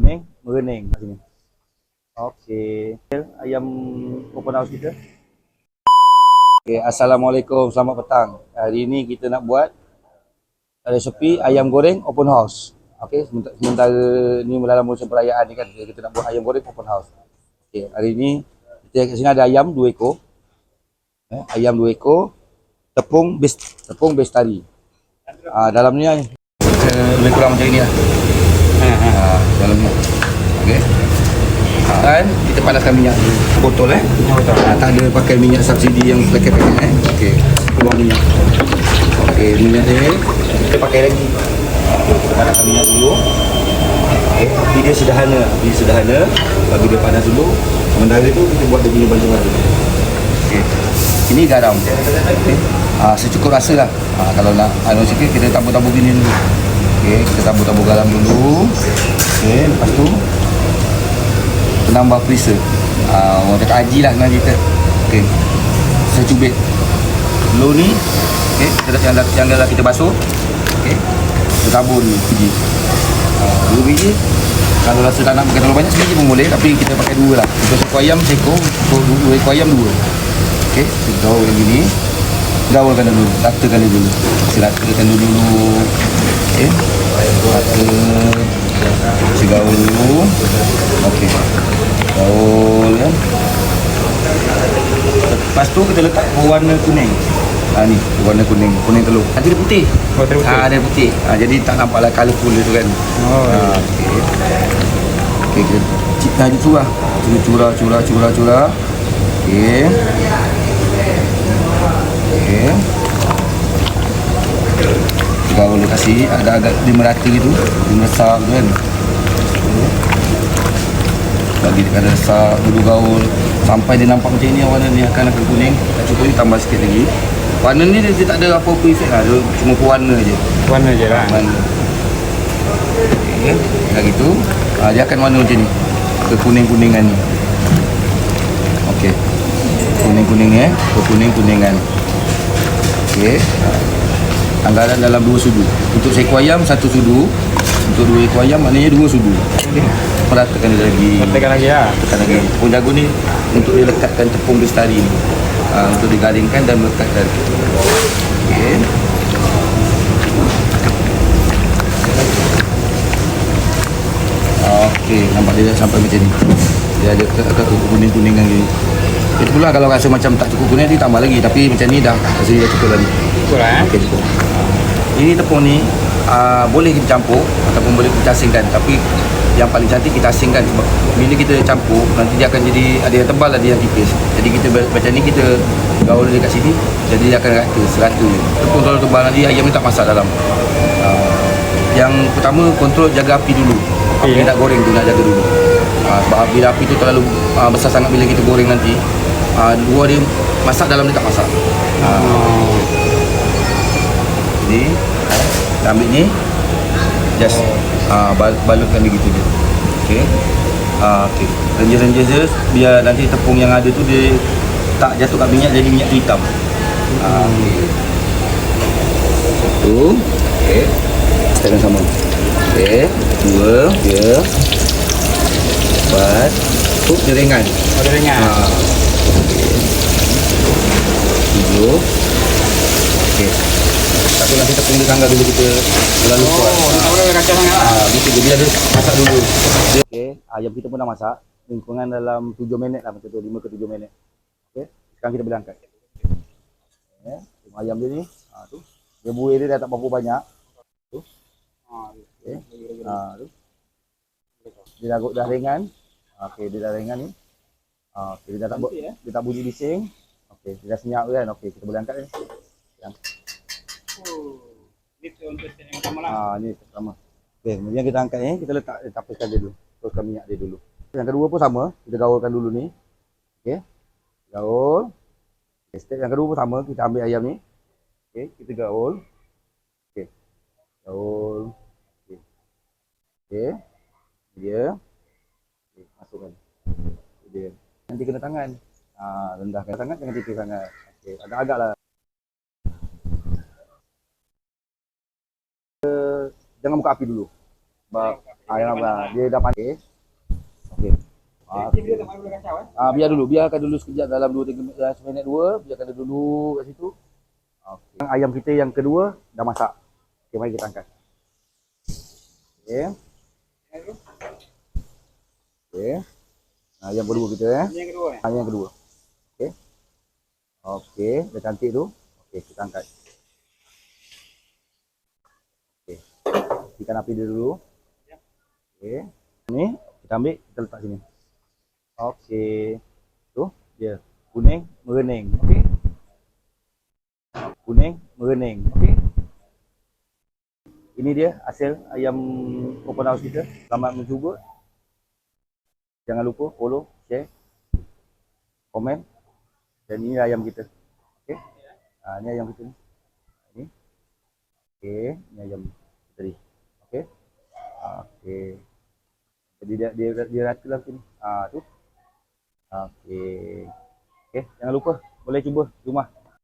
kuning merening kat sini. Okey. Ayam open house kita. Okey, assalamualaikum. Selamat petang. Hari ini kita nak buat resepi ayam goreng open house. Okey, sementara, sementara ni dalam musim perayaan ni kan kita nak buat ayam goreng open house. Okey, hari ni kita kat sini ada ayam dua ekor. Eh, ayam dua ekor, tepung bes tepung bestari. Ah dalam ni eh, lebih kurang macam ni lah. Ha, dalam ni. Okey. Ha, kan kita panaskan minyak dulu. Botol eh. Botol. Ha, tak ada pakai minyak subsidi yang pakai-pakai eh. Okey. Keluar minyak. Okey, minyak ni kita pakai lagi. Kita panaskan minyak dulu. Okey, api dia sederhana, api sederhana. Bagi dia panas dulu. Sementara itu kita buat dia punya bantu-bantu. Okey. Ini garam. Okey. Ah, secukup rasa lah. Ah, kalau nak anu sikit kita tabur-tabur gini dulu. Okey, kita tabur-tabur garam dulu. Okey, lepas tu kita tambah perisa. Ah, orang cakap haji lah dengan kita. Okey. Secubit. Telur ni okey, kita dah yang dah, yang dah kita basuh. Okey. Kita tabur ni biji. Ah, dua biji. Kalau rasa tak nak pakai terlalu banyak sebiji pun boleh tapi kita pakai dua lah. Untuk seekor ayam seekor, untuk dua ekor ayam dua. Okey, kita gaul lagi ni. Gaulkan dulu, ratakan dia dulu. Kita ratakan dulu. Okey. Rata. Kita gaul dulu. Okey. Gaul ya. Lepas tu kita letak warna kuning. Ha ni, warna kuning, kuning telur. Nanti dia putih. Oh, dia putih? Ha, dia putih. Ha, jadi tak nampaklah colourful dia tu kan. Oh, ha, okey. Okey, kita dah curah. Curah, curah, curah, curah, curah. Okey. Okey. Kita boleh kasih ada agak dia merata gitu, dia meresap tu kan. Bagi dia kada resap dulu gaul sampai dia nampak macam ni warna ni akan akan kuning. Tak cukup ni tambah sikit lagi. Warna ni dia, dia tak ada apa-apa efek lah. Dia cuma pewarna je. Warna je lah. Warna. Okey, dah gitu. Ha, dia akan warna macam ni. Kekuning-kuningan ni. Okey. Kuning-kuning eh. Kekuning-kuningan. Okey. Anggaran dalam dua sudu. Untuk seekor ayam satu sudu. Untuk dua ekor ayam maknanya dua sudu. Okey. Dia lagi. Tekan lagi lah. Tekan lagi. Tepung jagung ni untuk dia lekatkan tepung bestari ni. Ha, untuk digaringkan dan melekatkan. Okey. Okey, nampak dia dah sampai macam ni. Dia ada ke, kuning-kuningan gini. Itu pula kalau rasa macam tak cukup kuning, dia tambah lagi. Tapi macam ni dah, rasa dia dah cukup lagi. Betul lah eh. Okey, cukup. Ini tepung ni, uh, boleh kita campur ataupun boleh kita asingkan. Tapi yang paling cantik kita asingkan sebab bila kita campur, nanti dia akan jadi ada yang tebal, ada yang tipis. Jadi kita macam ni kita gaul dia kat sini, jadi dia akan rata, serata. Tepung terlalu tebal nanti ayam ni tak masak dalam. Uh, yang pertama kontrol jaga api dulu. Api eh? nak goreng tu nak jaga dulu. Uh, sebab bila api tu terlalu uh, besar sangat bila kita goreng nanti, uh, luar dia masak dalam dia tak masak. Uh, Oh. ni kita ambil ni. Just uh, bal- balutkan dia gitu je. Okey uh, okey renjes-renjes je biar nanti tepung yang ada tu dia tak jatuh kat minyak jadi minyak tu hitam. Uh, okey satu okey sekarang sama. Okey dua tiga empat. Tu dia ringan. Oh, dia ringan. Ha. Okey. Tujuh. Okey. Tapi nanti tepung dia tanggal dulu kita terlalu Oh, kuat. tak boleh kacau sangat lah. Ah, gitu. Jadi ada masak dulu. Okey, ayam kita pun dah masak. Lingkungan dalam 7 minit lah macam tu, 5 ke 7 minit. Okey. Sekarang kita boleh angkat. Ya, tengok ayam dia ni. Ha tu. Dia buih dia dah tak berapa banyak. Tu. Okey. Ha tu. Dia dah dah ringan. Okey, dia dah ringan ni. Ha, okey, dia dah tak bu- dia tak bunyi bising. Okey, dah senyap kan. Okey, kita boleh angkat ni. Yang. Ini tu untuk yang pertama lah. Ha, ni pertama. Okey, kemudian kita angkat ni, kita letak eh, tapaskan dia dulu. Teruskan minyak dia dulu. Yang kedua pun sama, kita gaulkan dulu ni. Okey. Gaul. Okay, step yang kedua pun sama, kita ambil ayam ni. Okey, kita gaul. Okey. Gaul. Okey. Okey. Dia. Okey, masukkan. Dia. Nanti kena tangan. Ha, rendahkan tangan, jangan tipis sangat. Okey, agak-agak lah. jangan buka api dulu. Sebab Ah, yang apa? Dia dah pandai. Okey. Ah, kacau eh. ah, biar dulu, biarkan dulu sekejap dalam 2 3 minit, dalam seminit dua, biarkan dia dulu kat situ. Okey. Ayam kita yang kedua dah masak. Okey, mari kita angkat. Okey. Okey. Yang kedua kita eh. Yang kedua ni. Ah, yang kedua. Okey. Dah cantik tu. Okey, kita angkat. Okey. Ikan api dia dulu. Okey. Ni kita ambil, kita letak sini. Okey. Tu dia. Kuning, merening. Okey. Kuning, merening. Okey. Ini dia hasil ayam open house kita. Selamat mencuba. Jangan lupa follow, share, komen. Dan ini ayam kita. Okey. Ah ni ayam kita ni. Ni. Okey, ni ayam kita ni. Okey. Ah, Okey. Jadi dia dia dia rata lah sini. Ah tu. Okey. Okey, jangan lupa boleh cuba rumah.